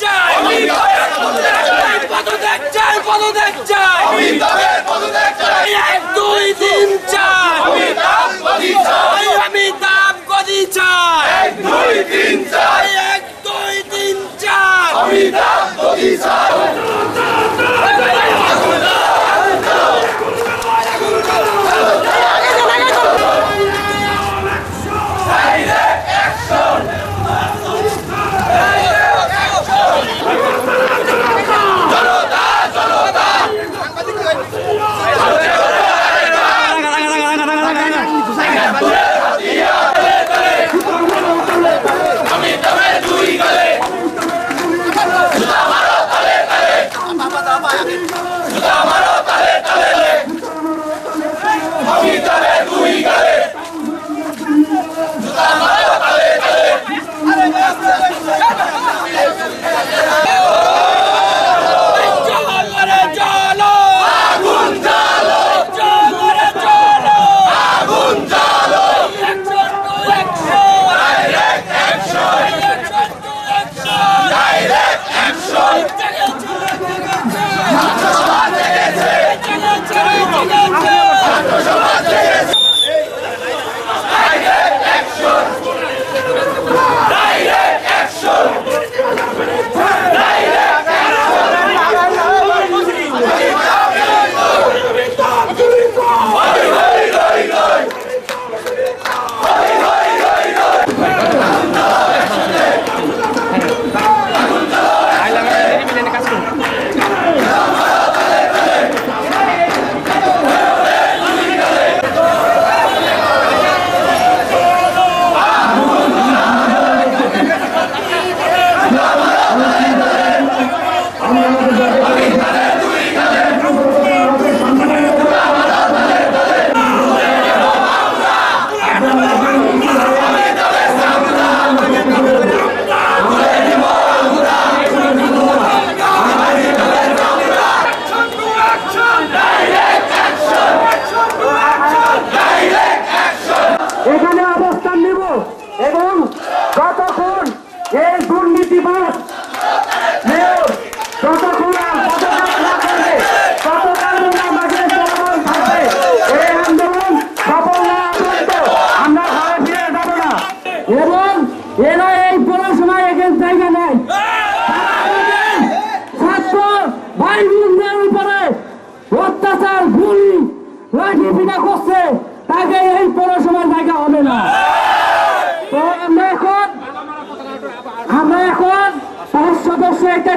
চাই। পদত্যাগ চাই। পদত্যাগ চাই। এক দুই তিন চার।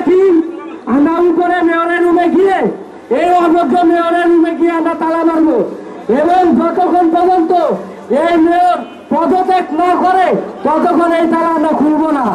টিম আমরা উপরে মেয়রের রুমে গিয়ে, এই অযোগ্য মেয়রের রুমে গিয়ে আমরা তালা মারব। এবং যতক্ষণ পর্যন্ত এই মেয়র পদত্যাগ না করে, ততক্ষণ এই তালা আমরা খুলব না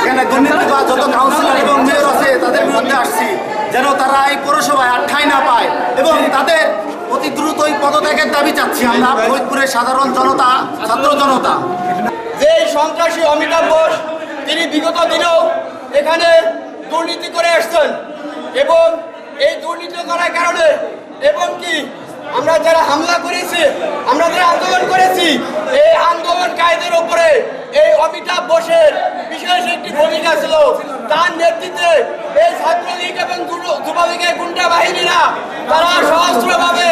এখানে দুর্নীতিবাজ যত কাউন্সিলর এবং মেয়র আছে তাদের বিরুদ্ধে আসছি যেন তারা এই পৌরসভায় আর না পায় এবং তাদের অতি দ্রুতই পদত্যাগের দাবি চাচ্ছি আমরা, ফরিদপুরের সাধারণ জনতা, ছাত্র জনতা। যে সন্ত্রাসী অমিতাভ ঘোষ তিনি বিগত দিনেও এখানে দুর্নীতি করে আসছেন এবং এই দুর্নীতি করার কারণে এবং কি আমরা যারা হামলা করেছি, আমরা যারা আন্দোলন করেছি, এই আন্দোলনকারীদের উপরে এই অমিতাভ বোসের বিশেষ একটি ছিল তার নেতৃত্বে এই ছাত্রলীগ এবং যুব- যুবলীগের গুন্ডা বাহিনীরা, তারা সহস্রভাবে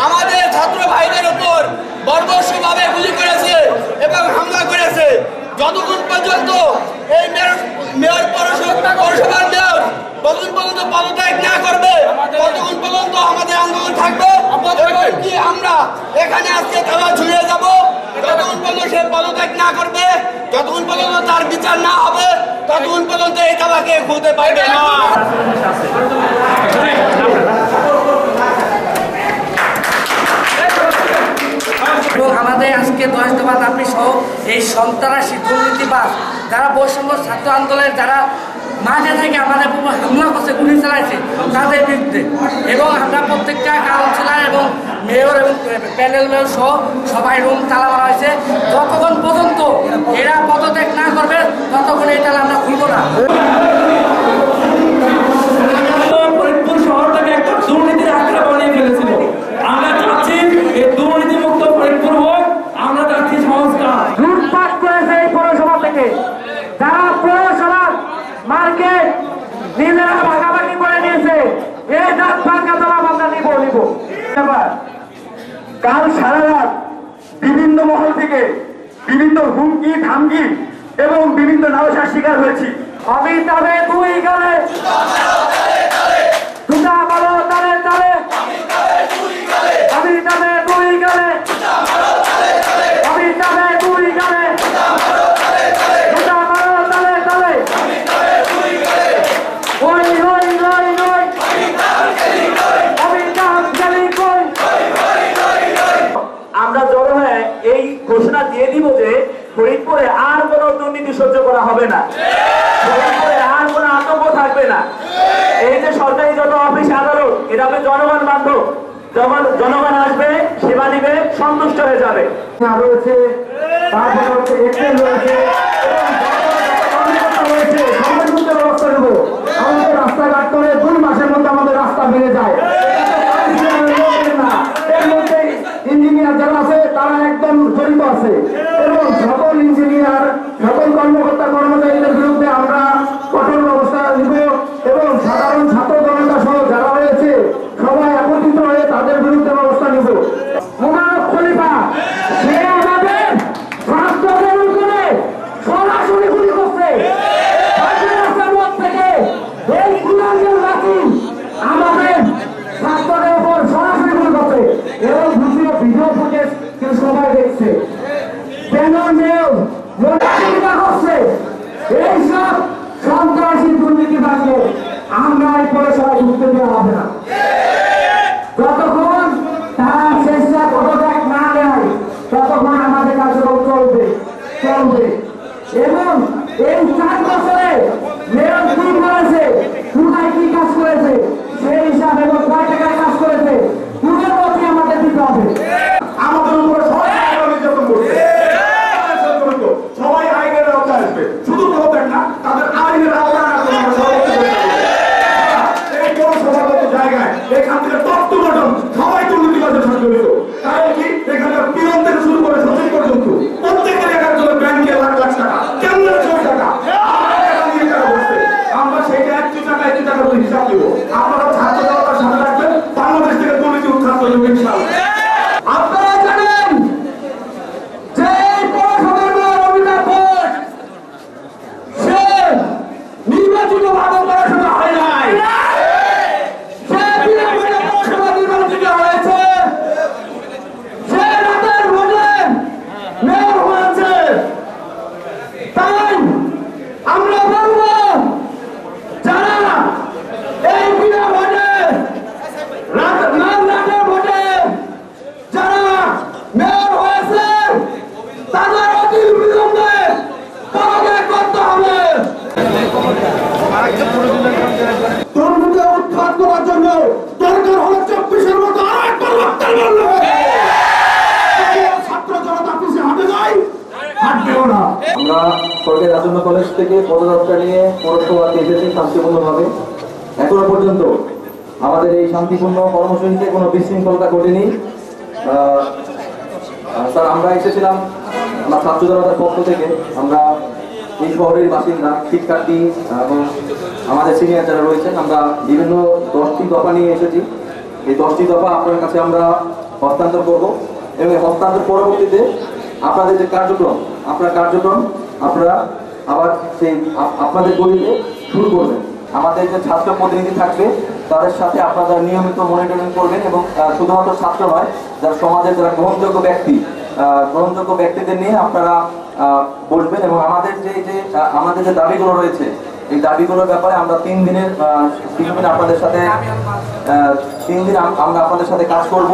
আমাদের ছাত্র ভাইদের উপর বর্বস্যভাবে গুলি করেছে এবং হামলা করেছে। যতক্ষণ পর্যন্ত এই মেয়র মেয়র পৌরসভা পৌরসভার মেয়র ততক্ষণ পর্যন্ত পদত্যাগ না করবে, ততক্ষণ পর্যন্ত আমাদের আন্দোলন থাকবে কি আমরা এখানে আজকে তালা ঝুলিয়ে যাব। যতক্ষণ পর্যন্ত সে পদত্যাগ না করবে, যতক্ষণ পর্যন্ত তার বিচার না হবে ততক্ষণ পর্যন্ত এই তালাকে খুলতে পারবে না। আমাদের আজকে দশ দফা দাবি সহ এই সন্ত্রাসী দুর্নীতিবাদ যারা বৈষম্য ছাত্র আন্দোলনের, যারা মাঝে থেকে আমাদের উপর হামলা করছে, গুলি চালাইছে তাদের বিরুদ্ধে। এবং আমরা প্রত্যেকটা কাউন্সিলর এবং মেয়র এবং প্যানেল মেয়র সহ সবাই রুম তালা মারা হয়েছে। যতক্ষণ পর্যন্ত এরা পদত্যাগ না করবে, ততক্ষণ এই তালা আমরা খুলবো না ফরিদপুর শহরটাকে একটা দুর্নীতির আখড়া বানিয়ে ফেলেছিল আমরা চাচ্ছি এই দুর্নীতি মুক্ত ফরিদপুর হোক আমরা চাচ্ছি সংস্কার লুটপাট করেছে এই পৌরসভা থেকে যারা পৌরসভার মার্কেট নিজেরা ভাগাভাগি করে নিয়েছে এই দাঁত ভাঙ্গা তলা আমরা নিব নিব এবার কাল সারা রাত বিভিন্ন মহল থেকে বিভিন্ন হুমকি, ধামকি এবং বিভিন্ন নালসার শিকার হয়েছি। অমিতাভে দুই গেলে দুটা ফরিদপুরে আর কোনো দুর্নীতি সহ্য করা হবে না। ফরিদপুরে আর কোনো আতঙ্ক থাকবে না। এই যে সরকারি যত অফিস আদালত, এটা হবে জনগণ বান্ধব। জনগণ আসবে, সেবা দিবে, সন্তুষ্ট হয়ে যাবে। রয়েছে মাসের মধ্যে আমাদের রাস্তা যায়। ইঞ্জিনিয়ার যারা আছে, তারা একদম জড়িত আছে। সরকারি রাজন্য কলেজ থেকে পদযাত্রা নিয়ে পৌরসভাতে এসেছি শান্তিপূর্ণভাবে। এখনও পর্যন্ত আমাদের এই শান্তিপূর্ণ কর্মসূচিতে কোনো বিশৃঙ্খলতা ঘটেনি। স্যার, আমরা এসেছিলাম আমার ছাত্র জনতার পক্ষ থেকে। আমরা এই শহরের বাসিন্দা, শিক্ষার্থী এবং আমাদের সিনিয়র যারা রয়েছেন, আমরা বিভিন্ন দশটি দফা নিয়ে এসেছি। এই দশটি দফা আপনার কাছে আমরা হস্তান্তর করব এবং হস্তান্তর পরবর্তীতে আপনাদের যে কার্যক্রম, আপনার কার্যক্রম আপনারা আবার সেই আপনাদের গলিতে শুরু করবেন। আমাদের যে ছাত্র প্রতিনিধি থাকবে, তাদের সাথে আপনারা নিয়মিত মনিটরিং করবেন এবং শুধুমাত্র ছাত্র নয়, যারা সমাজের যারা গ্রহণযোগ্য ব্যক্তি গ্রহণযোগ্য ব্যক্তিদের নিয়ে আপনারা বসবেন এবং আমাদের যে যে আমাদের যে দাবিগুলো রয়েছে, এই দাবিগুলোর ব্যাপারে আমরা তিন দিনের তিন দিন আপনাদের সাথে তিন দিন আমরা আপনাদের সাথে কাজ করব।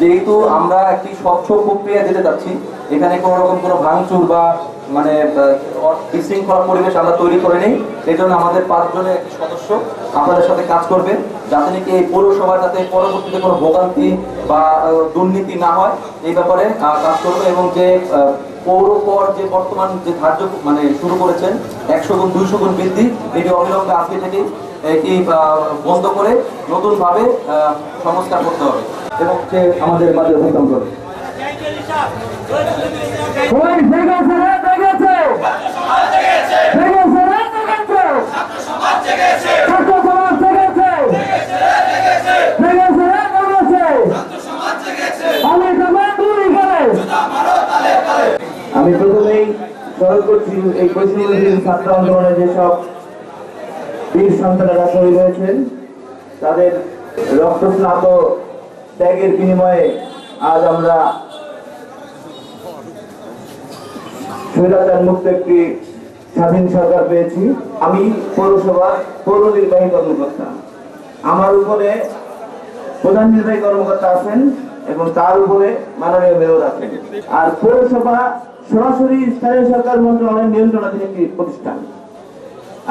যেহেতু আমরা একটি স্বচ্ছ প্রক্রিয়া যেতে যাচ্ছি, এখানে কোনো রকম কোনো ভাঙচুর বা মানে বিশৃঙ্খলা পরিবেশ আমরা তৈরি করে নেই। এই জন্য আমাদের পাঁচজনের একটি সদস্য আপনাদের সাথে কাজ করবে যাতে নাকি এই পৌরসভা যাতে পরবর্তীতে কোনো ভোগান্তি বা আহ, দুর্নীতি না হয় এই ব্যাপারে কাজ করবে এবং যে পৌর কর যে বর্তমান যে ধার্য মানে শুরু করেছেন একশো গুণ দুইশো গুণ বৃদ্ধি এটি অবিলম্বে আজকে থেকে এটি বন্ধ করে নতুনভাবে সংস্কার করতে হবে। এবং সে আমাদের মাঝে অতিক্রম করে আমি প্রথমেই স্মরণ করছি, এই পশ্চিমবঙ্গের ছাত্র আন্দোলনে যেসব বীর সন্তানেরা শহীদ হয়েছেন, তাদের রক্তস্নাত ত্যাগের বিনিময়ে আজ আমরা স্বৈরাচার মুক্ত একটি স্বাধীন সরকার পেয়েছি। আমি পৌরসভার পৌর নির্বাহী কর্মকর্তা। আমার উপরে প্রধান নির্বাহী কর্মকর্তা আছেন এবং তার উপরে মাননীয় মেয়র আছেন। আর পৌরসভা সরাসরি স্থানীয় সরকার মন্ত্রণালয়ের নিয়ন্ত্রণাধীন একটি প্রতিষ্ঠান।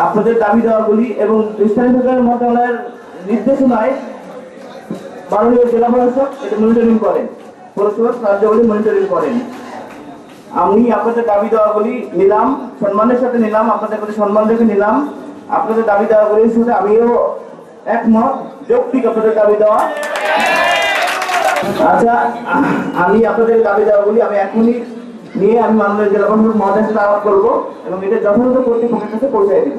আপনাদের দাবি দেওয়াগুলি এবং স্থানীয় সরকার মন্ত্রণালয়ের নির্দেশনায় মাননীয় জেলা প্রশাসক এটা মনিটরিং করেন। পৌরসভার কার্যাবলী মনিটরিং করেন। আমি আপনাদের দাবি দেওয়াগুলি নিলাম, সম্মানের সাথে নিলাম, আপনাদের প্রতি সম্মান রেখে নিলাম। আপনাদের দাবি দেওয়াগুলির সাথে আমিও একমত, যৌক্তিক আপনাদের দাবি দেওয়া। আচ্ছা আমি আপনাদের দাবি দেওয়াগুলি আমি এখনই নিয়ে আমি মাননীয় জেলা প্রশাসক মহাদেশ আলাপ করব এবং এটা যথাযথ কর্তৃপক্ষের কাছে পৌঁছায় দিব।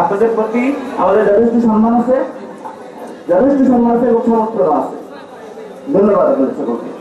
আপনাদের প্রতি আমাদের যথেষ্ট সম্মান আছে, যথেষ্ট সম্মান আছে এবং সমর্থন আছে। ধন্যবাদ আপনাদের সকলকে।